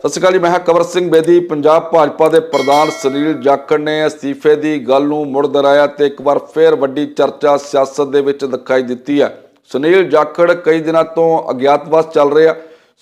ਸਤਿ ਸ਼੍ਰੀ ਅਕਾਲ ਜੀ, ਮੈਂ ਹਾਂ ਕਵਰ ਸਿੰਘ ਬੇਦੀ, ਪੰਜਾਬ ਭਾਜਪਾ ਦੇ ਪ੍ਰਧਾਨ ਸੁਨੀਲ ਜਾਖੜ ਨੇ ਅਸਤੀਫੇ ਦੀ ਗੱਲ ਨੂੰ ਮੁੜ ਦੁਹਰਾਇਆ ਤੇ ਇੱਕ ਵਾਰ ਫੇਰ ਵੱਡੀ ਚਰਚਾ ਸਿਆਸਤ ਦੇ ਵਿੱਚ ਦਿਖਾਈ ਦਿੱਤੀ ਹੈ। ਸੁਨੀਲ ਜਾਖੜ ਕਈ ਦਿਨਾਂ ਤੋਂ ਅਗਿਆਤਵਾਸ ਚੱਲ ਰਿਹਾ।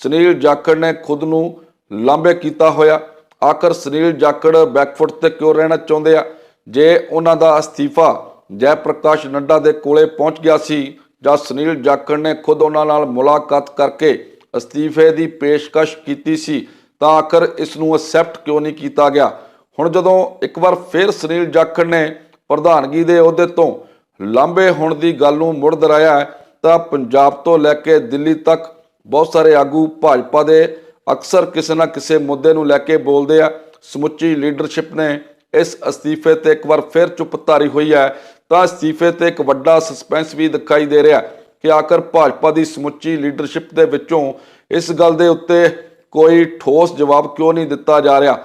ਸੁਨੀਲ ਜਾਖੜ ਨੇ ਖੁਦ ਨੂੰ ਲਾਂਬੇ ਕੀਤਾ ਹੋਇਆ। ਆਖਰ ਸੁਨੀਲ ਜਾਖੜ ਬੈਕਫੁੱਟ ਤੇ ਕਿਉਂ ਰਹਿਣਾ ਚਾਹੁੰਦੇ ਆ? ਜੇ ਉਹਨਾਂ ਦਾ ਅਸਤੀਫਾ ਜੈ ਪ੍ਰਕਾਸ਼ ਨੱਡਾ ਦੇ ਕੋਲੇ ਪਹੁੰਚ ਗਿਆ ਸੀ, ਜਾਂ ਸੁਨੀਲ ਜਾਖੜ ਨੇ ਖੁਦ ਉਹਨਾਂ ਨਾਲ ਮੁਲਾਕਾਤ ਕਰਕੇ ਅਸਤੀਫੇ ਦੀ ਪੇਸ਼ਕਸ਼ ਕੀਤੀ ਸੀ ਤਾਂ ਆਖਰ ਇਸ ਨੂੰ ਅਸੈਪਟ ਕਿਉਂ ਨਹੀਂ ਕੀਤਾ ਗਿਆ? ਹੁਣ ਜਦੋਂ ਇੱਕ ਵਾਰ ਫਿਰ ਸੁਨੀਲ ਜਾਖੜ ਨੇ ਪ੍ਰਧਾਨਗੀ ਦੇ ਅਹੁਦੇ ਤੋਂ ਲਾਂਬੇ ਹੋਣ ਦੀ ਗੱਲ ਨੂੰ ਮੁੜ ਦੁਹਰਾਇਆ ਤਾਂ ਪੰਜਾਬ ਤੋਂ ਲੈ ਕੇ ਦਿੱਲੀ ਤੱਕ ਬਹੁਤ ਸਾਰੇ ਆਗੂ ਭਾਜਪਾ ਦੇ ਅਕਸਰ ਕਿਸੇ ਨਾ ਕਿਸੇ ਮੁੱਦੇ ਨੂੰ ਲੈ ਕੇ ਬੋਲਦੇ ਆ। ਸਮੁੱਚੀ ਲੀਡਰਸ਼ਿਪ ਨੇ ਇਸ ਅਸਤੀਫੇ ਤੇ ਇੱਕ ਵਾਰ ਫਿਰ ਚੁੱਪ ਧਾਰੀ ਹੋਈ ਹੈ। ਤਾਂ ਅਸਤੀਫੇ ਤੇ ਇੱਕ ਵੱਡਾ ਸਸਪੈਂਸ ਵੀ ਦਿਖਾਈ ਦੇ ਰਿਹਾ ਕਿ ਆਖਰ ਭਾਜਪਾ ਦੀ ਸਮੁੱਚੀ ਲੀਡਰਸ਼ਿਪ ਦੇ ਵਿੱਚੋਂ ਇਸ ਗੱਲ ਦੇ ਉੱਤੇ ਕੋਈ ਠੋਸ ਜਵਾਬ ਕਿਉਂ ਨਹੀਂ ਦਿੱਤਾ ਜਾ ਰਿਹਾ?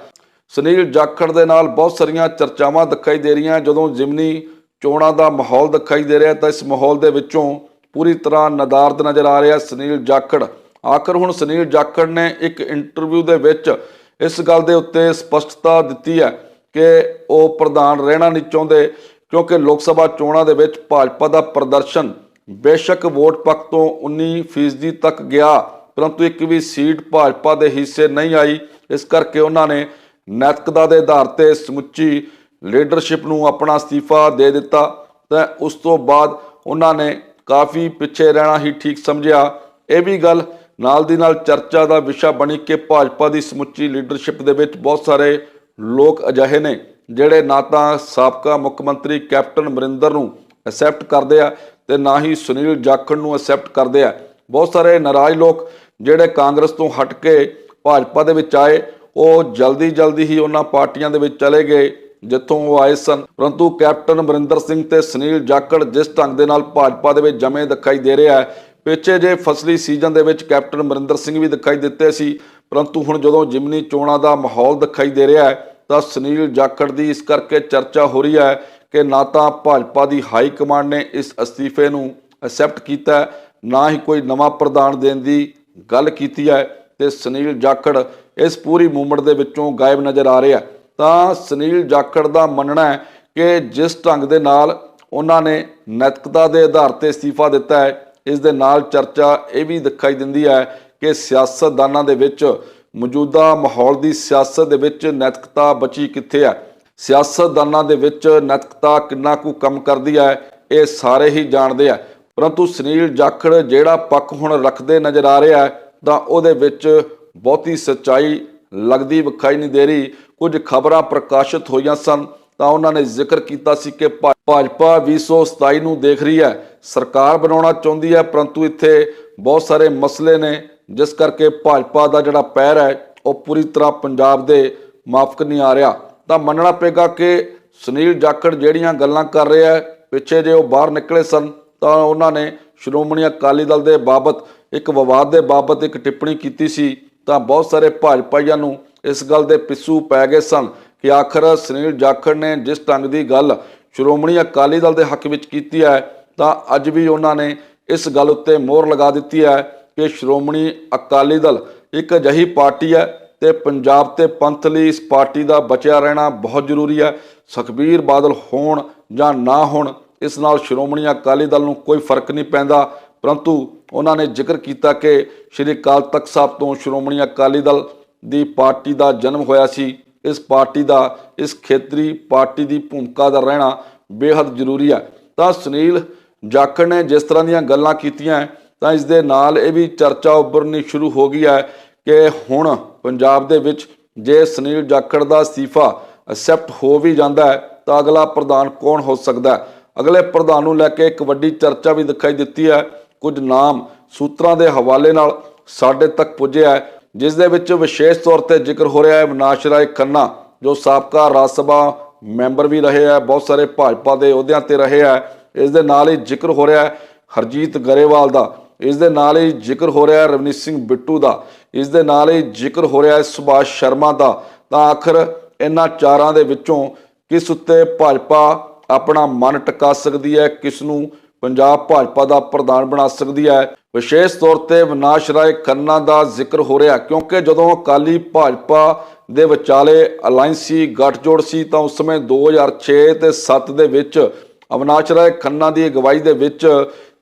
ਸੁਨੀਲ ਜਾਖੜ ਦੇ ਨਾਲ ਬਹੁਤ ਸਾਰੀਆਂ ਚਰਚਾਵਾਂ ਦਿਖਾਈ ਦੇ ਰਹੀਆਂ। ਜਦੋਂ ਜਿਮਨੀ ਚੋਣਾਂ ਦਾ ਮਾਹੌਲ ਦਿਖਾਈ ਦੇ ਰਿਹਾ ਤਾਂ ਇਸ ਮਾਹੌਲ ਦੇ ਵਿੱਚੋਂ ਪੂਰੀ ਤਰ੍ਹਾਂ ਨਦਾਰਦ ਨਜ਼ਰ ਆ ਰਿਹਾ ਸੁਨੀਲ ਜਾਖੜ। ਆਖਰ ਹੁਣ ਸੁਨੀਲ ਜਾਖੜ ਨੇ ਇੱਕ ਇੰਟਰਵਿਊ ਦੇ ਵਿੱਚ ਇਸ ਗੱਲ ਦੇ ਉੱਤੇ ਸਪਸ਼ਟਤਾ ਦਿੱਤੀ ਹੈ ਕਿ ਉਹ ਪ੍ਰਧਾਨ ਰਹਿਣਾ ਨਹੀਂ ਚਾਹੁੰਦੇ, ਕਿਉਂਕਿ ਲੋਕ ਸਭਾ ਚੋਣਾਂ ਦੇ ਵਿੱਚ ਭਾਜਪਾ ਦਾ ਪ੍ਰਦਰਸ਼ਨ ਬੇਸ਼ੱਕ ਵੋਟ ਪੱਖ ਤੋਂ 19% ਤੱਕ ਗਿਆ। ਪਰੰਤੂ ਇੱਕ ਵੀ ਸੀਟ ਭਾਜਪਾ ਦੇ ਹਿੱਸੇ ਨਹੀਂ ਆਈ। ਇਸ ਕਰਕੇ ਉਹਨਾਂ ਨੇ ਨੈਤਿਕਤਾ ਦੇ ਆਧਾਰ ਤੇ ਸਮੁੱਚੀ ਲੀਡਰਸ਼ਿਪ ਨੂੰ ਆਪਣਾ ਅਸਤੀਫਾ ਦੇ ਦਿੱਤਾ। ਤੇ ਉਸ ਤੋਂ ਬਾਅਦ ਉਹਨਾਂ ਨੇ ਕਾਫੀ ਪਿੱਛੇ ਰਹਿਣਾ ਹੀ ਠੀਕ ਸਮਝਿਆ। ਇਹ ਵੀ ਗੱਲ ਨਾਲ ਦੀ ਨਾਲ ਚਰਚਾ ਦਾ ਵਿਸ਼ਾ ਬਣੀ ਕਿ ਭਾਜਪਾ ਦੀ ਸਮੁੱਚੀ ਲੀਡਰਸ਼ਿਪ ਦੇ ਵਿੱਚ ਬਹੁਤ ਸਾਰੇ ਲੋਕ ਅਜਿਹੇ ਨੇ ਜਿਹੜੇ ਨਾ ਤਾਂ ਸਾਬਕਾ ਮੁੱਖ ਮੰਤਰੀ ਕੈਪਟਨ ਅਮਰਿੰਦਰ ਨੂੰ ਐਕਸੈਪਟ ਕਰਦੇ ਆ ਤੇ ਨਾ ਹੀ ਸੁਨੀਲ ਜਾਖੜ ਨੂੰ ਐਕਸੈਪਟ ਕਰਦੇ ਆ। ਬਹੁਤ ਸਾਰੇ ਨਾਰਾਜ਼ ਲੋਕ ਜਿਹੜੇ ਕਾਂਗਰਸ ਤੋਂ ਹਟ ਕੇ ਭਾਜਪਾ ਦੇ ਵਿੱਚ ਆਏ, ਉਹ ਜਲਦੀ ਜਲਦੀ ਹੀ ਉਹਨਾਂ ਪਾਰਟੀਆਂ ਦੇ ਵਿੱਚ ਚਲੇ ਗਏ, ਜਿੱਥੋਂ ਉਹ ਆਏ ਸਨ। ਪਰੰਤੂ ਕੈਪਟਨ ਅਮਰਿੰਦਰ ਸਿੰਘ ਤੇ ਸੁਨੀਲ ਜਾਖੜ ਜਿਸ ਢੰਗ ਦੇ ਨਾਲ ਭਾਜਪਾ ਦੇ ਵਿੱਚ ਜਮੇ ਦਿਖਾਈ ਦੇ ਰਿਹਾ ਹੈ, ਪਿੱਛੇ ਜੇ ਫਸਲੀ ਸੀਜ਼ਨ ਦੇ ਵਿੱਚ ਕੈਪਟਨ ਅਮਰਿੰਦਰ ਸਿੰਘ ਵੀ ਦਿਖਾਈ ਦਿੱਤੇ ਸੀ। ਪਰੰਤੂ ਹੁਣ ਜਦੋਂ ਜਿਮਨੀ ਚੋਣਾਂ ਦਾ ਮਾਹੌਲ ਦਿਖਾਈ ਦੇ ਰਿਹਾ ਹੈ, ਤਾਂ ਸੁਨੀਲ ਜਾਖੜ ਦੀ ਇਸ ਕਰਕੇ ਚਰਚਾ ਹੋ ਰਹੀ ਹੈ ਕਿ ਨਾ ਤਾਂ ਭਾਜਪਾ ਦੀ ਹਾਈ ਕਮਾਂਡ ਨੇ ਇਸ ਅਸਤੀਫੇ ਨੂੰ ਐਕਸੈਪਟ ਕੀਤਾ ਨਾ ਹੀ ਕੋਈ ਨਵਾਂ ਪ੍ਰਧਾਨ ਦੇਣ ਦੀ ਗੱਲ ਕੀਤੀ ਹੈ ਤੇ ਸੁਨੀਲ ਜਾਖੜ ਇਸ ਪੂਰੀ ਮੂਵਮੈਂਟ ਦੇ ਵਿੱਚੋਂ ਗਾਇਬ ਨਜ਼ਰ ਆ ਰਿਹਾ ਤਾਂ ਸੁਨੀਲ ਜਾਖੜ ਦਾ ਮੰਨਣਾ ਹੈ ਕਿ ਜਿਸ ਢੰਗ ਦੇ ਨਾਲ ਉਹਨਾਂ ਨੇ ਨੈਤਿਕਤਾ ਦੇ ਆਧਾਰ ਤੇ ਅਸਤੀਫਾ ਦਿੱਤਾ ਹੈ, ਇਸ ਦੇ ਨਾਲ ਚਰਚਾ ਇਹ ਵੀ ਦਿਖਾਈ ਦਿੰਦੀ ਹੈ ਕਿ ਸਿਆਸਤਦਾਨਾਂ ਦੇ ਵਿੱਚ ਮੌਜੂਦਾ ਮਾਹੌਲ ਦੀ ਸਿਆਸਤ ਦੇ ਵਿੱਚ ਨੈਤਿਕਤਾ ਬਚੀ ਕਿੱਥੇ ਹੈ? ਸਿਆਸਤਦਾਨਾਂ ਦੇ ਵਿੱਚ ਨੈਤਿਕਤਾ ਕਿੰਨਾ ਕੁ ਕੰਮ ਕਰਦੀ ਹੈ, ਇਹ ਸਾਰੇ ਹੀ ਜਾਣਦੇ ਆ। ਪਰੰਤੂ ਸੁਨੀਲ ਜਾਖੜ ਜਿਹੜਾ ਪੱਖ ਹੁਣ ਰੱਖਦੇ ਨਜ਼ਰ ਆ ਰਿਹਾ ਤਾਂ ਉਹਦੇ ਵਿੱਚ ਬਹੁਤੀ ਸੱਚਾਈ ਲੱਗਦੀ ਵਿਖਾਈ ਨਹੀਂ ਦੇ ਰਹੀ। ਕੁਝ ਖਬਰਾਂ ਪ੍ਰਕਾਸ਼ਿਤ ਹੋਈਆਂ ਸਨ, ਤਾਂ ਉਹਨਾਂ ਨੇ ਜ਼ਿਕਰ ਕੀਤਾ ਸੀ ਕਿ ਭਾ- ਭਾਜਪਾ 2027 ਨੂੰ ਦੇਖ ਰਹੀ ਹੈ। ਸਰਕਾਰ ਬਣਾਉਣਾ ਚਾਹੁੰਦੀ ਹੈ, ਪਰੰਤੂ ਇੱਥੇ ਬਹੁਤ ਸਾਰੇ ਮਸਲੇ ਨੇ, ਜਿਸ ਕਰਕੇ ਭਾਜਪਾ ਦਾ ਜਿਹੜਾ ਪੈਰ ਹੈ, ਉਹ ਪੂਰੀ ਤਰ੍ਹਾਂ ਪੰਜਾਬ ਦੇ ਮਾਫਕ ਨਹੀਂ ਆ ਰਿਹਾ। ਤਾਂ ਮੰਨਣਾ ਪਏਗਾ ਕਿ ਸੁਨੀਲ ਜਾਖੜ ਜਿਹੜੀਆਂ ਗੱਲਾਂ ਕਰ ਰਿਹਾ ਪਿੱਛੇ ਜੇ ਉਹ ਬਾਹਰ ਨਿਕਲੇ ਸਨ ਤਾਂ ਉਹਨਾਂ ਨੇ ਸ਼੍ਰੋਮਣੀ ਅਕਾਲੀ ਦਲ ਦੇ ਬਾਬਤ, ਇੱਕ ਵਿਵਾਦ ਦੇ ਬਾਬਤ ਇੱਕ ਟਿੱਪਣੀ ਕੀਤੀ ਸੀ। ਤਾਂ ਬਹੁਤ ਸਾਰੇ ਭਾਜਪਾਈਆਂ ਨੂੰ ਇਸ ਗੱਲ ਦੇ ਪਿੱਛੂ ਪੈ ਗਏ ਸਨ ਕਿ ਆਖਰ ਸੁਨੀਲ ਜਾਖੜ ਨੇ ਜਿਸ ਢੰਗ ਦੀ ਗੱਲ ਸ਼੍ਰੋਮਣੀ ਅਕਾਲੀ ਦਲ ਦੇ ਹੱਕ ਵਿੱਚ ਕੀਤੀ ਹੈ, ਤਾਂ ਅੱਜ ਵੀ ਉਹਨਾਂ ਨੇ ਇਸ ਗੱਲ ਉੱਤੇ ਮੋਹਰ ਲਗਾ ਦਿੱਤੀ ਹੈ ਕਿ ਸ਼੍ਰੋਮਣੀ ਅਕਾਲੀ ਦਲ ਇੱਕ ਅਜਿਹੀ ਪਾਰਟੀ ਹੈ ਤੇ ਪੰਜਾਬ ਤੇ ਪੰਥ ਲਈ ਇਸ ਪਾਰਟੀ ਦਾ ਬਚਿਆ ਰਹਿਣਾ ਬਹੁਤ ਜ਼ਰੂਰੀ ਹੈ। ਸੁਖਬੀਰ ਬਾਦਲ ਹੋਣ ਜਾਂ ਨਾ ਹੋਣ ਇਸ ਨਾਲ ਸ਼੍ਰੋਮਣੀ ਅਕਾਲੀ ਦਲ ਨੂੰ ਕੋਈ ਫ਼ਰਕ ਨਹੀਂ ਪੈਂਦਾ। ਪਰੰਤੂ ਉਹਨਾਂ ਨੇ ਜ਼ਿਕਰ ਕੀਤਾ ਕਿ ਸ਼੍ਰੀ ਅਕਾਲ ਤਖਤ ਸਾਹਿਬ ਤੋਂ ਸ਼੍ਰੋਮਣੀ ਅਕਾਲੀ ਦਲ ਦੀ ਪਾਰਟੀ ਦਾ ਜਨਮ ਹੋਇਆ ਸੀ। ਇਸ ਪਾਰਟੀ ਦਾ, ਇਸ ਖੇਤਰੀ ਪਾਰਟੀ ਦੀ ਭੂਮਿਕਾ ਦਾ ਰਹਿਣਾ ਬੇहद ਜ਼ਰੂਰੀ ਹੈ। ਤਾਂ ਸੁਨੀਲ ਜਾਖੜ ਨੇ ਜਿਸ ਤਰ੍ਹਾਂ ਦੀਆਂ ਗੱਲਾਂ ਕੀਤੀਆਂ, ਤਾਂ ਇਸ ਦੇ ਨਾਲ ਇਹ ਵੀ ਚਰਚਾ ਉੱਭਰਨੀ ਸ਼ੁਰੂ ਹੋ ਗਈ ਹੈ ਕਿ ਹੁਣ ਪੰਜਾਬ ਦੇ ਵਿੱਚ ਜੇ ਸੁਨੀਲ ਜਾਖੜ ਦਾ ਅਸਤੀਫਾ ਐਕਸੈਪਟ ਹੋ ਵੀ ਜਾਂਦਾ ਹੈ, ਤਾਂ ਅਗਲਾ ਪ੍ਰਧਾਨ ਕੌਣ ਹੋ ਸਕਦਾ ਹੈ? ਅਗਲੇ ਪ੍ਰਧਾਨ ਨੂੰ ਲੈ ਕੇ ਇੱਕ ਵੱਡੀ ਚਰਚਾ ਵੀ ਦਿਖਾਈ ਦਿੱਤੀ ਹੈ। ਕੁਝ ਨਾਮ ਸੂਤਰਾਂ ਦੇ ਹਵਾਲੇ ਨਾਲ ਸਾਡੇ ਤੱਕ ਪੁੱਜਿਆ ਹੈ, ਜਿਸ ਦੇ ਵਿੱਚ ਵਿਸ਼ੇਸ਼ ਤੌਰ ਤੇ ਜ਼ਿਕਰ ਹੋ ਰਿਹਾ ਹੈ ਵਿਨਾਸ਼ ਰਾਏ ਖੰਨਾ, ਜੋ ਸਾਬਕਾ ਰਾਜ ਸਭਾ ਮੈਂਬਰ ਵੀ ਰਹੇ ਹੈ, ਬਹੁਤ ਸਾਰੇ ਭਾਜਪਾ ਦੇ ਅਹੁਦਿਆਂ ਤੇ ਰਹੇ ਹੈ। ਇਸ ਦੇ ਨਾਲ ਹੀ ਜ਼ਿਕਰ ਹੋ ਰਿਹਾ ਹੈ ਹਰਜੀਤ ਗਰੇਵਾਲ ਦਾ। ਇਸ ਦੇ ਨਾਲ ਹੀ ਜ਼ਿਕਰ ਹੋ ਰਿਹਾ ਹੈ ਰਵਨੀਤ ਸਿੰਘ ਬਿੱਟੂ ਦਾ। ਇਸ ਦੇ ਨਾਲ ਹੀ ਜ਼ਿਕਰ ਹੋ ਰਿਹਾ ਹੈ ਸੁਭਾਸ਼ ਸ਼ਰਮਾ ਦਾ। ਤਾਂ ਆਖਰ ਇਹਨਾਂ ਚਾਰਾਂ ਦੇ ਵਿੱਚੋਂ ਕਿਸ ਉੱਤੇ ਭਾਜਪਾ ਆਪਣਾ ਮਨ ਟਿਕਾ ਸਕਦੀ ਹੈ ਕਿਸ ਨੂੰ ਪੰਜਾਬ ਭਾਜਪਾ ਦਾ ਪ੍ਰਧਾਨ ਬਣਾ ਸਕਦੀ ਹੈ। ਵਿਸ਼ੇਸ਼ ਤੌਰ ਤੇ ਵਿਨਾਸ਼ ਰਾਏ ਖੰਨਾ ਦਾ ਜ਼ਿਕਰ ਹੋ ਰਿਹਾ, ਕਿਉਂਕਿ ਜਦੋਂ ਅਕਾਲੀ ਭਾਜਪਾ ਦੇ ਵਿਚਾਲੇ ਅਲਾਇੰਸੀ ਗੱਠਜੋੜ ਸੀ, ਤਾਂ ਉਸ ਸਮੇਂ 2006 ਤੇ 7 ਦੇ ਵਿੱਚ ਅਵਿਨਾਸ਼ ਰਾਏ ਖੰਨਾ ਦੀ ਅਗਵਾਈ ਦੇ ਵਿੱਚ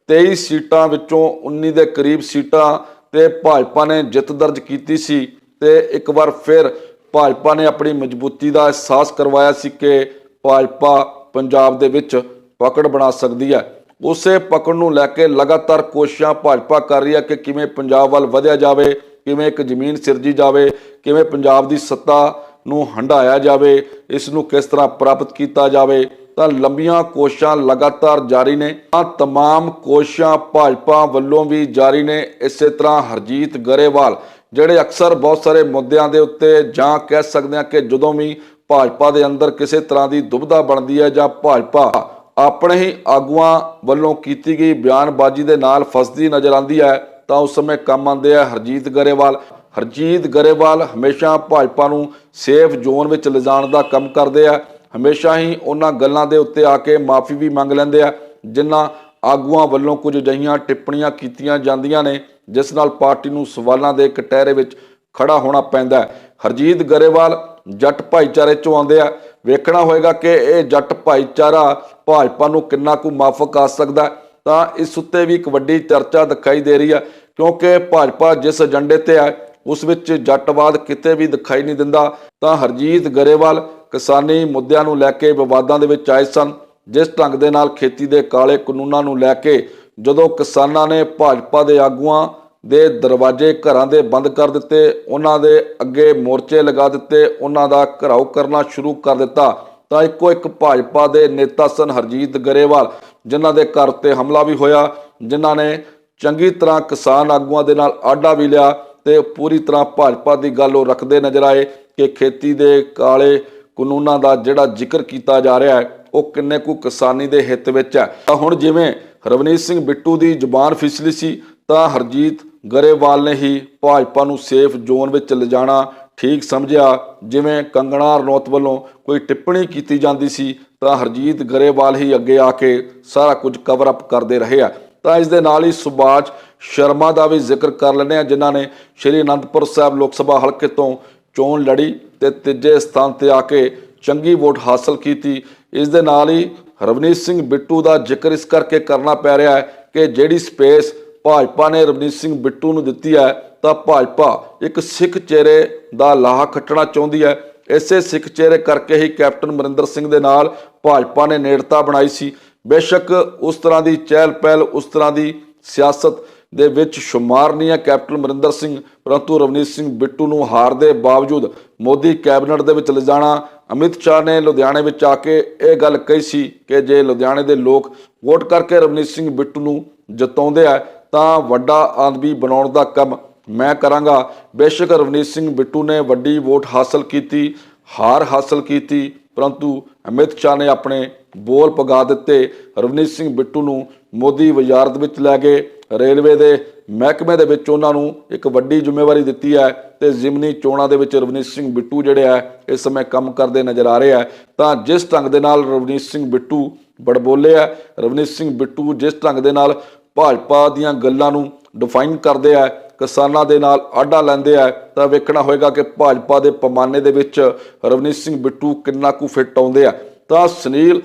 23 ਸੀਟਾਂ ਵਿੱਚੋਂ 19 ਦੇ ਕਰੀਬ ਸੀਟਾਂ ਤੇ ਭਾਜਪਾ ਨੇ ਜਿੱਤ ਦਰਜ ਕੀਤੀ ਸੀ ਤੇ ਇੱਕ ਵਾਰ ਫਿਰ ਭਾਜਪਾ ਨੇ ਆਪਣੀ ਮਜ਼ਬੂਤੀ ਦਾ ਅਹਿਸਾਸ ਕਰਵਾਇਆ ਸੀ ਕਿ ਭਾਜਪਾ ਪੰਜਾਬ ਦੇ ਵਿੱਚ ਪਕੜ ਬਣਾ ਸਕਦੀ ਹੈ ਉਸੇ ਪਕੜ ਨੂੰ ਲੈ ਕੇ ਲਗਾਤਾਰ ਕੋਸ਼ਿਸ਼ਾਂ ਭਾਜਪਾ ਕਰ ਰਹੀ ਹੈ ਕਿ ਕਿਵੇਂ ਪੰਜਾਬ ਵੱਲ ਵਧਿਆ ਜਾਵੇ ਕਿਵੇਂ ਇੱਕ ਜ਼ਮੀਨ ਸਿਰਜੀ ਜਾਵੇ ਕਿਵੇਂ ਪੰਜਾਬ ਦੀ ਸੱਤਾ ਨੂੰ ਹੰਢਾਇਆ ਜਾਵੇ ਇਸ ਨੂੰ ਕਿਸ ਤਰ੍ਹਾਂ ਪ੍ਰਾਪਤ ਕੀਤਾ ਜਾਵੇ ਤਾਂ ਲੰਬੀਆਂ ਕੋਸ਼ਿਸ਼ਾਂ ਲਗਾਤਾਰ ਜਾਰੀ ਨੇ ਤਾਂ तमाम ਕੋਸ਼ਿਸ਼ਾਂ ਭਾਜਪਾ ਵੱਲੋਂ ਵੀ ਜਾਰੀ ਨੇ ਇਸੇ ਤਰ੍ਹਾਂ ਹਰਜੀਤ ਗਰੇਵਾਲ ਜਿਹੜੇ ਅਕਸਰ ਬਹੁਤ ਸਾਰੇ ਮੁੱਦਿਆਂ ਦੇ ਉੱਤੇ ਜਾਂ ਕਹਿ ਸਕਦੇ ਹਾਂ ਕਿ ਜਦੋਂ ਵੀ ਭਾਜਪਾ ਦੇ ਅੰਦਰ ਕਿਸੇ ਤਰ੍ਹਾਂ ਦੀ ਦੁਬਿਧਾ ਬਣਦੀ ਹੈ ਜਾਂ ਭਾਜਪਾ ਆਪਣੇ ਹੀ ਆਗੂਆਂ ਵੱਲੋਂ ਕੀਤੀ ਗਈ ਬਿਆਨਬਾਜ਼ੀ ਦੇ ਨਾਲ ਫਸਦੀ ਨਜ਼ਰ ਆਉਂਦੀ ਹੈ, ਤਾਂ ਉਸ ਸਮੇਂ ਕੰਮ ਆਉਂਦੇ ਆ ਹਰਜੀਤ ਗਰੇਵਾਲ। ਹਰਜੀਤ ਗਰੇਵਾਲ ਹਮੇਸ਼ਾ ਭਾਜਪਾ ਨੂੰ ਸੇਫ ਜ਼ੋਨ ਵਿੱਚ ਲਿਜਾਣ ਦਾ ਕੰਮ ਕਰਦੇ ਆ। ਹਮੇਸ਼ਾ ਹੀ ਉਹਨਾਂ ਗੱਲਾਂ ਦੇ ਉੱਤੇ ਆ ਕੇ ਮਾਫੀ ਵੀ ਮੰਗ ਲੈਂਦੇ ਆ, ਜਿਨ੍ਹਾਂ ਆਗੂਆਂ ਵੱਲੋਂ ਕੁਝ ਅਜਿਹੀਆਂ ਟਿੱਪਣੀਆਂ ਕੀਤੀਆਂ ਜਾਂਦੀਆਂ ਨੇ, ਜਿਸ ਨਾਲ ਪਾਰਟੀ ਨੂੰ ਸਵਾਲਾਂ ਦੇ ਕਟਹਿਰੇ ਵਿੱਚ ਖੜਾ ਹੋਣਾ ਪੈਂਦਾ ਹਰਜੀਤ ਗਰੇਵਾਲ ਜੱਟ ਭਾਈਚਾਰੇ ਚੋਂ ਆਉਂਦੇ ਆ। ਵੇਖਣਾ ਹੋਏਗਾ ਕਿ ਇਹ ਜੱਟ ਭਾਈਚਾਰਾ ਭਾਜਪਾ ਨੂੰ ਕਿੰਨਾ ਕੁ ਮਾਫਕ ਆ ਸਕਦਾ ਤਾਂ ਇਸ ਉੱਤੇ ਵੀ ਇੱਕ ਵੱਡੀ ਚਰਚਾ ਦਿਖਾਈ ਦੇ ਰਹੀ ਹੈ ਕਿਉਂਕਿ ਭਾਜਪਾ ਜਿਸ ਏਜੰਡੇ ਤੇ ਹੈ ਉਸ ਵਿੱਚ ਜੱਟਵਾਦ ਕਿਤੇ ਵੀ ਦਿਖਾਈ ਨਹੀਂ ਦਿੰਦਾ। ਤਾਂ ਹਰਜੀਤ ਗਰੇਵਾਲ ਕਿਸਾਨੀ ਮੁੱਦਿਆਂ ਨੂੰ ਲੈ ਕੇ ਵਿਵਾਦਾਂ ਦੇ ਵਿੱਚ ਆਏ ਸਨ। ਜਿਸ ਢੰਗ ਦੇ ਨਾਲ ਖੇਤੀ ਦੇ ਕਾਲੇ ਕਾਨੂੰਨਾਂ ਨੂੰ ਲੈ ਕੇ ਜਦੋਂ ਕਿਸਾਨਾਂ ਨੇ ਭਾਜਪਾ ਦੇ ਆਗੂਆਂ ਦੇ ਦਰਵਾਜ਼ੇ ਘਰਾਂ ਦੇ ਬੰਦ ਕਰ ਦਿੱਤੇ, ਉਹਨਾਂ ਦੇ ਅੱਗੇ ਮੋਰਚੇ ਲਗਾ ਦਿੱਤੇ, ਉਹਨਾਂ ਦਾ ਘਰਾਓ ਕਰਨਾ ਸ਼ੁਰੂ ਕਰ ਦਿੱਤਾ। ਤਾਂ ਇੱਕੋ ਇੱਕ ਭਾਜਪਾ ਦੇ ਨੇਤਾ ਸਨ ਹਰਜੀਤ ਗਰੇਵਾਲ, ਜਿਨ੍ਹਾਂ ਦੇ ਘਰ ਤੇ ਹਮਲਾ ਵੀ ਹੋਇਆ, ਜਿਨ੍ਹਾਂ ਨੇ ਚੰਗੀ ਤਰ੍ਹਾਂ ਕਿਸਾਨ ਆਗੂਆਂ ਦੇ ਨਾਲ ਆਡਾ ਵੀ ਲਿਆ ਤੇ ਪੂਰੀ ਤਰ੍ਹਾਂ ਭਾਜਪਾ ਦੀ ਗੱਲ ਉਹ ਰੱਖਦੇ ਨਜ਼ਰ ਆਏ ਕਿ ਖੇਤੀ ਦੇ ਕਾਲੇ ਕਾਨੂੰਨਾਂ ਦਾ ਜਿਹੜਾ ਜ਼ਿਕਰ ਕੀਤਾ ਜਾ ਰਿਹਾ ਹੈ, ਉਹ ਕਿੰਨੇ ਕੁ ਕਿਸਾਨੀ ਦੇ ਹਿੱਤ ਵਿੱਚ ਹੈ। ਤਾਂ ਹੁਣ ਜਿਵੇਂ ਰਵਨੀਤ ਸਿੰਘ ਬਿੱਟੂ ਦੀ ਜ਼ੁਬਾਨ ਫਿਸਲੀ ਸੀ, ਤਾਂ ਹਰਜੀਤ ਗਰੇਵਾਲ ਨੇ ਹੀ ਭਾਜਪਾ ਨੂੰ ਸੇਫ ਜ਼ੋਨ ਵਿੱਚ ਲਿਜਾਣਾ ਠੀਕ ਸਮਝਿਆ, ਜਿਵੇਂ ਕੰਗਣਾ ਰਣੌਤ ਵੱਲੋਂ ਕੋਈ ਟਿੱਪਣੀ ਕੀਤੀ ਜਾਂਦੀ ਸੀ, ਤਾਂ ਹਰਜੀਤ ਗਰੇਵਾਲ ਹੀ ਅੱਗੇ ਆ ਕੇ ਸਾਰਾ ਕੁਝ ਕਵਰ ਅਪ ਕਰਦੇ ਰਹੇ ਆ। ਤਾਂ ਇਸ ਦੇ ਨਾਲ ਹੀ ਸੁਭਾਸ਼ ਸ਼ਰਮਾ ਦਾ ਵੀ ਜ਼ਿਕਰ ਕਰ ਲੈਂਦੇ ਆ ਜਿਨ੍ਹਾਂ ਨੇ ਸ਼੍ਰੀ ਅਨੰਦਪੁਰ ਸਾਹਿਬ ਲੋਕ ਸਭਾ ਹਲਕੇ ਤੋਂ ਚੋਣ ਲੜੀ ਤੇ ਤੀਜੇ ਸਥਾਨ ਤੇ ਆ ਕੇ ਚੰਗੀ ਵੋਟ ਹਾਸਲ ਕੀਤੀ। ਇਸ ਦੇ ਨਾਲ ਹੀ ਰਵਨੀਤ ਸਿੰਘ ਬਿੱਟੂ ਦਾ ਜ਼ਿਕਰ ਇਸ ਕਰਕੇ ਕਰਨਾ ਪੈ ਰਿਹਾ ਹੈ ਕਿ ਜਿਹੜੀ ਸਪੇਸ ਭਾਜਪਾ ਨੇ ਰਵਨੀਤ ਸਿੰਘ ਬਿੱਟੂ ਨੂੰ ਦਿੱਤੀ ਹੈ, ਤਾਂ ਭਾਜਪਾ ਇੱਕ ਸਿੱਖ ਚਿਹਰੇ ਦਾ ਲਾਹਾ ਖੱਟਣਾ ਚਾਹੁੰਦੀ ਹੈ। ਇਸੇ ਸਿੱਖ ਚਿਹਰੇ ਕਰਕੇ ਹੀ ਕੈਪਟਨ ਅਮਰਿੰਦਰ ਸਿੰਘ ਦੇ ਨਾਲ ਭਾਜਪਾ ਨੇ ਨੇੜਤਾ ਬਣਾਈ ਸੀ। ਬੇਸ਼ੱਕ ਉਸ ਤਰ੍ਹਾਂ ਦੀ ਚਹਿਲ ਪਹਿਲ ਉਸ ਤਰ੍ਹਾਂ ਦੀ ਸਿਆਸਤ ਦੇ ਵਿੱਚ ਸ਼ੁਮਾਰ ਨਹੀਂ ਹੈ ਕੈਪਟਨ ਅਮਰਿੰਦਰ ਸਿੰਘ, ਪਰੰਤੂ ਰਵਨੀਤ ਸਿੰਘ ਬਿੱਟੂ ਨੂੰ ਹਾਰ ਦੇ ਬਾਵਜੂਦ ਮੋਦੀ ਕੈਬਨਿਟ ਦੇ ਵਿੱਚ ਲਿਜਾਣਾ, ਅਮਿਤ ਸ਼ਾਹ ਨੇ ਲੁਧਿਆਣੇ ਵਿੱਚ ਆ ਕੇ ਇਹ ਗੱਲ ਕਹੀ ਸੀ ਕਿ ਜੇ ਲੁਧਿਆਣੇ ਦੇ ਲੋਕ ਵੋਟ ਕਰਕੇ ਰਵਨੀਤ ਸਿੰਘ ਬਿੱਟੂ ਨੂੰ ਜਿਤਾਉਂਦੇ ਆ ਤਾਂ ਵੱਡਾ ਆਦਮੀ ਬਣਾਉਣ ਦਾ ਕੰਮ ਮੈਂ ਕਰਾਂਗਾ। ਬੇਸ਼ੱਕ ਰਵਨੀਤ ਸਿੰਘ ਬਿੱਟੂ ਨੇ ਵੱਡੀ ਵੋਟ ਹਾਸਲ ਕੀਤੀ, ਹਾਰ ਹਾਸਲ ਕੀਤੀ, ਪਰੰਤੂ ਅਮਿਤ ਸ਼ਾਹ ਨੇ ਆਪਣੇ ਬੋਲ ਪਗਾ ਦਿੱਤੇ। ਰਵਨੀਤ ਸਿੰਘ ਬਿੱਟੂ ਨੂੰ ਮੋਦੀ ਵਜ਼ਾਰਤ ਵਿੱਚ ਲੈ ਗਏ। ਰੇਲਵੇ ਦੇ ਮਹਿਕਮੇ ਦੇ ਵਿੱਚ ਉਹਨਾਂ ਨੂੰ ਇੱਕ ਵੱਡੀ ਜ਼ਿੰਮੇਵਾਰੀ ਦਿੱਤੀ ਹੈ ਤੇ ਜ਼ਿਮਨੀ ਚੋਣਾਂ ਦੇ ਵਿੱਚ ਰਵਨੀਤ ਸਿੰਘ ਬਿੱਟੂ ਜਿਹੜੇ ਆ ਇਸ ਸਮੇਂ ਕੰਮ ਕਰਦੇ ਨਜ਼ਰ ਆ ਰਹੇ ਆ ਤਾਂ ਜਿਸ ਢੰਗ ਦੇ ਨਾਲ ਰਵਨੀਤ ਸਿੰਘ ਬਿੱਟੂ ਬੜਬੋਲੇ ਆ ਰਵਨੀਤ ਸਿੰਘ ਬਿੱਟੂ ਜਿਸ ਢੰਗ ਦੇ ਨਾਲ ਭਾਜਪਾ ਦੀਆਂ ਗੱਲਾਂ ਨੂੰ ਡਿਫਾਈਨ ਕਰਦੇ ਆ, ਕਿਸਾਨਾਂ ਦੇ ਨਾਲ ਆਡਾ ਲੈਂਦੇ ਆ, ਤਾਂ ਵੇਖਣਾ ਹੋਏਗਾ ਕਿ ਭਾਜਪਾ ਦੇ ਪਮਾਨੇ ਦੇ ਵਿੱਚ ਰਵਨੀਤ ਸਿੰਘ ਬਿੱਟੂ ਕਿੰਨਾ ਕੁ ਫਿੱਟ ਆਉਂਦੇ ਆ। ਤਾਂ ਸੁਨੀਲ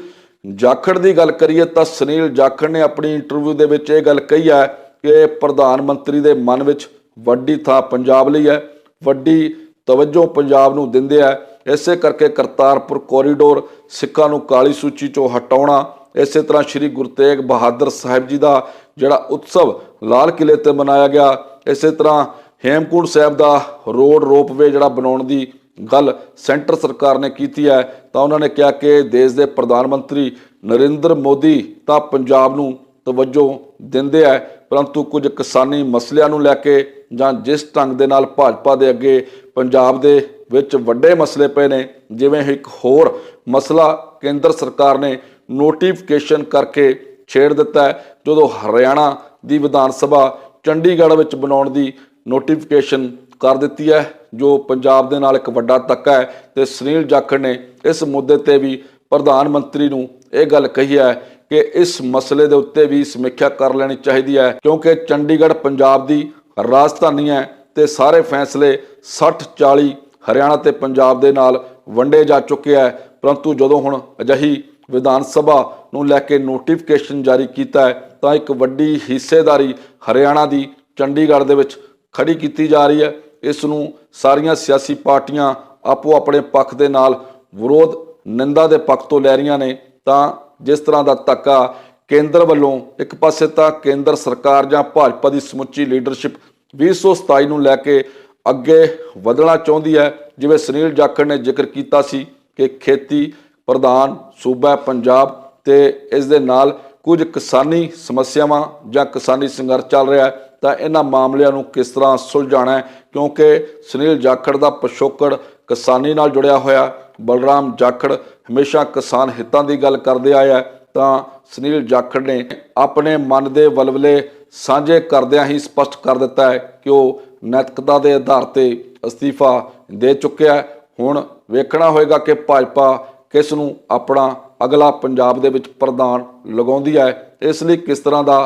ਜਾਖੜ ਦੀ ਗੱਲ ਕਰੀਏ, ਤਾਂ ਸੁਨੀਲ ਜਾਖੜ ਨੇ ਆਪਣੀ ਇੰਟਰਵਿਊ ਦੇ ਵਿੱਚ ਇਹ ਗੱਲ ਕਹੀ ਹੈ ਕਿ ਪ੍ਰਧਾਨ ਮੰਤਰੀ ਦੇ ਮਨ ਵਿੱਚ ਵੱਡੀ ਥਾਂ ਪੰਜਾਬ ਲਈ ਹੈ ਵੱਡੀ ਤਵੱਜੋ ਪੰਜਾਬ ਨੂੰ ਦਿੰਦੇ ਆ। ਇਸੇ ਕਰਕੇ ਕਰਤਾਰਪੁਰ ਕੋਰੀਡੋਰ ਸਿੱਖਾਂ ਨੂੰ ਕਾਲੀ ਸੂਚੀ ਚੋਂ ਹਟਾਉਣਾ ਇਸੇ ਤਰ੍ਹਾਂ ਸ੍ਰੀ ਗੁਰੂ ਤੇਗ ਬਹਾਦਰ ਸਾਹਿਬ ਜੀ ਦਾ ਜਿਹੜਾ ਉਤਸਵ ਲਾਲ ਕਿਲੇ ਤੇ ਮਨਾਇਆ ਗਿਆ, ਇਸੇ ਤਰ੍ਹਾਂ ਹੇਮਕੁੰਡ ਸਾਹਿਬ ਦਾ ਰੋਡ ਰੋਪਵੇ ਜਿਹੜਾ ਬਣਾਉਣ ਦੀ ਗੱਲ ਸੈਂਟਰ ਸਰਕਾਰ ਨੇ ਕੀਤੀ ਹੈ, ਤਾਂ ਉਹਨਾਂ ਨੇ ਕਿਹਾ ਕਿ ਦੇਸ਼ ਦੇ ਪ੍ਰਧਾਨ ਮੰਤਰੀ ਨਰਿੰਦਰ ਮੋਦੀ ਤਾਂ ਪੰਜਾਬ ਨੂੰ ਤਵੱਜੋ ਦਿੰਦੇ ਆ, ਪਰੰਤੂ ਕੁਝ ਕਿਸਾਨੀ ਮਸਲਿਆਂ ਨੂੰ ਲੈ ਕੇ ਜਾਂ ਜਿਸ ਢੰਗ ਦੇ ਨਾਲ ਭਾਜਪਾ ਦੇ ਅੱਗੇ ਪੰਜਾਬ ਦੇ ਵਿੱਚ ਵੱਡੇ ਮਸਲੇ ਪਏ ਨੇ, ਜਿਵੇਂ ਇੱਕ ਹੋਰ ਮਸਲਾ ਕੇਂਦਰ ਸਰਕਾਰ ਨੇ ਨੋਟੀਫਿਕੇਸ਼ਨ ਕਰਕੇ ਛੇੜ ਦਿੱਤਾ ਜਦੋਂ ਹਰਿਆਣਾ ਦੀ ਵਿਧਾਨ ਸਭਾ ਚੰਡੀਗੜ੍ਹ ਵਿੱਚ ਬਣਾਉਣ ਦੀ ਨੋਟੀਫਿਕੇਸ਼ਨ ਕਰ ਦਿੱਤੀ ਹੈ, ਜੋ ਪੰਜਾਬ ਦੇ ਨਾਲ ਇੱਕ ਵੱਡਾ ਧੱਕਾ ਹੈ ਤੇ ਸੁਨੀਲ ਜਾਖੜ ਨੇ ਇਸ ਮੁੱਦੇ ਤੇ ਵੀ ਪ੍ਰਧਾਨ ਮੰਤਰੀ ਨੂੰ ਇਹ ਗੱਲ ਕਹੀ ਹੈ ਕਿ ਇਸ ਮਸਲੇ ਦੇ ਉੱਤੇ ਵੀ ਸਮੀਖਿਆ ਕਰ ਲੈਣੀ ਚਾਹੀਦੀ ਹੈ, ਕਿਉਂਕਿ ਚੰਡੀਗੜ੍ਹ ਪੰਜਾਬ ਦੀ ਰਾਜਧਾਨੀ ਹੈ ਤੇ ਸਾਰੇ ਫੈਸਲੇ 60 40 ਹਰਿਆਣਾ ਤੇ ਪੰਜਾਬ ਦੇ ਨਾਲ ਵੰਡੇ ਜਾ ਚੁੱਕੇ ਹੈ। ਪਰੰਤੂ ਜਦੋਂ ਹੁਣ ਅਜਿਹੀ ਵਿਧਾਨ ਸਭਾ ਨੂੰ ਲੈ ਕੇ ਨੋਟੀਫਿਕੇਸ਼ਨ ਜਾਰੀ ਕੀਤਾ ਹੈ, ਤਾਂ ਇੱਕ ਵੱਡੀ ਹਿੱਸੇਦਾਰੀ ਹਰਿਆਣਾ ਦੀ ਚੰਡੀਗੜ੍ਹ ਦੇ ਵਿੱਚ ਖੜੀ ਕੀਤੀ ਜਾ ਰਹੀ ਹੈ। ਇਸ ਨੂੰ ਸਾਰੀਆਂ ਸਿਆਸੀ ਪਾਰਟੀਆਂ ਆਪੋ ਆਪਣੇ ਪੱਖ ਦੇ ਨਾਲ ਵਿਰੋਧ, ਨਿੰਦਾ ਦੇ ਪੱਖ ਤੋਂ ਲੈ ਰਹੀਆਂ ਨੇ। ਤਾਂ ਜਿਸ ਤਰ੍ਹਾਂ ਦਾ ਧੱਕਾ ਕੇਂਦਰ ਵੱਲੋਂ ਇੱਕ ਪਾਸੇ ਤਾਂ ਕੇਂਦਰ ਸਰਕਾਰ ਜਾਂ ਭਾਜਪਾ ਦੀ ਸਮੁੱਚੀ ਲੀਡਰਸ਼ਿਪ 2027 ਨੂੰ ਲੈ ਕੇ ਅੱਗੇ ਵਧਣਾ ਚਾਹੁੰਦੀ ਹੈ, ਜਿਵੇਂ ਸੁਨੀਲ ਜਾਖੜ ਨੇ ਜ਼ਿਕਰ ਕੀਤਾ ਸੀ ਕਿ ਖੇਤੀ ਪ੍ਰਧਾਨ, ਸੂਬਾ, ਪੰਜਾਬ ਤੇ ਇਸ ਦੇ ਨਾਲ ਕੁਝ ਕਿਸਾਨੀ ਸਮੱਸਿਆਵਾਂ ਜਾਂ ਕਿਸਾਨੀ ਸੰਘਰਸ਼ ਚੱਲ ਰਿਹਾ ਹੈ, ਤਾਂ ਇਹਨਾਂ ਮਾਮਲਿਆਂ ਨੂੰ ਕਿਸ ਤਰ੍ਹਾਂ ਸੁਲਝਾਉਣਾ ਹੈ? ਕਿਉਂਕਿ ਸੁਨੀਲ ਜਾਖੜ ਦਾ ਪਿਛੋਕੜ ਕਿਸਾਨੀ ਨਾਲ ਜੁੜਿਆ ਹੋਇਆ, ਬਲਰਾਮ ਜਾਖੜ ਹਮੇਸ਼ਾ ਕਿਸਾਨ ਹਿੱਤਾਂ ਦੀ ਗੱਲ ਕਰਦੇ ਆਇਆ ਹੈ, ਤਾਂ ਸੁਨੀਲ ਜਾਖੜ ਨੇ ਆਪਣੇ ਮਨ ਦੇ ਵਲਵਲੇ ਸਾਂਝੇ ਕਰਦਿਆਂ ਹੀ ਸਪਸ਼ਟ ਕਰ ਦਿੱਤਾ ਹੈ ਕਿ ਉਹ ਨੈਤਿਕਤਾ ਦੇ ਆਧਾਰ ਤੇ ਅਸਤੀਫਾ ਦੇ ਚੁੱਕਿਆ ਹੁਣ ਵੇਖਣਾ ਹੋਏਗਾ ਕਿ ਭਾਜਪਾ ਕਿਸ ਨੂੰ ਆਪਣਾ ਅਗਲਾ ਪੰਜਾਬ ਦੇ ਵਿੱਚ ਪ੍ਰਧਾਨ ਲਗਾਉਂਦੀ ਹੈ। ਇਸ ਲਈ ਕਿਸ ਤਰ੍ਹਾਂ ਦਾ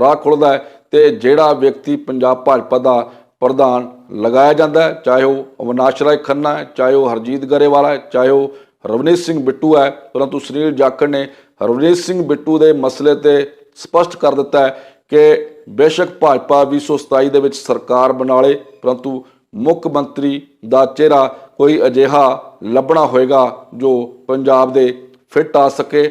ਰਾਹ ਖੁੱਲਦਾ ਹੈ ਤੇ ਜਿਹੜਾ ਵਿਅਕਤੀ ਪੰਜਾਬ ਭਾਜਪਾ ਦਾ ਪ੍ਰਧਾਨ ਲਗਾਇਆ ਜਾਂਦਾ ਹੈ, ਚਾਹੇ ਉਹ ਅਵਿਨਾਸ਼ ਰਾਏ ਖੰਨਾ ਹੈ, ਚਾਹੇ ਉਹ ਹਰਜੀਤ ਗਰੇਵਾਲ ਹੈ, ਚਾਹੇ ਉਹ ਰਵਨੀਤ ਸਿੰਘ ਬਿੱਟੂ ਹੈ, ਪਰੰਤੂ ਸੁਨੀਲ ਜਾਖੜ ਨੇ ਰਵਨੀਤ ਸਿੰਘ ਬਿੱਟੂ ਦੇ ਮਸਲੇ ਤੇ ਸਪਸ਼ਟ ਕਰ ਦਿੱਤਾ ਹੈ ਕਿ ਬੇਸ਼ੱਕ ਭਾਜਪਾ 2027 ਦੇ ਵਿੱਚ ਸਰਕਾਰ ਬਣਾ ਲੇ, ਪਰੰਤੂ ਮੁੱਖ ਮੰਤਰੀ ਦਾ ਚਿਹਰਾ ਕੋਈ ਅਜਿਹਾ ਲੱਭਣਾ ਹੋਏਗਾ ਜੋ ਪੰਜਾਬ ਦੇ ਫਿੱਟ ਆ ਸਕੇ।